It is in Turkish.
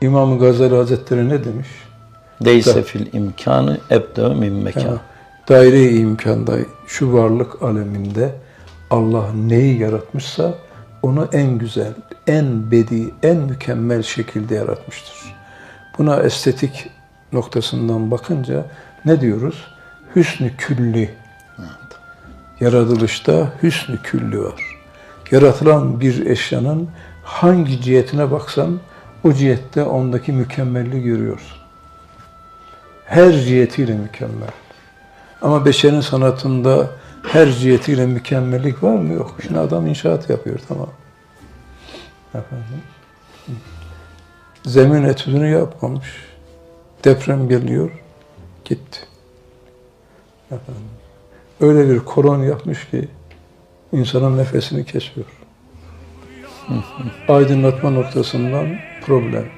İmam Gazali Hazretleri ne demiş? Deyse fil imkanı ebde min mekan. Daire-i imkanda şu varlık aleminde Allah neyi yaratmışsa onu en güzel, en bedi, en mükemmel şekilde yaratmıştır. Buna estetik noktasından bakınca ne diyoruz? Hüsnü külli. Yaratılışta hüsnü külli var. Yaratılan bir eşyanın hangi cihetine baksan o cihette ondaki mükemmelliği görüyorsun. Her cihetiyle mükemmel. Ama beşerin sanatında her cihetiyle mükemmellik var mı? Yok. Şimdi adam inşaat yapıyor tamam. Efendim. Zemin etüdünü yapmamış. Deprem geliyor. Gitti. Efendim. Öyle bir koron yapmış ki insanın nefesini kesiyor. Aydınlatma noktasından скромно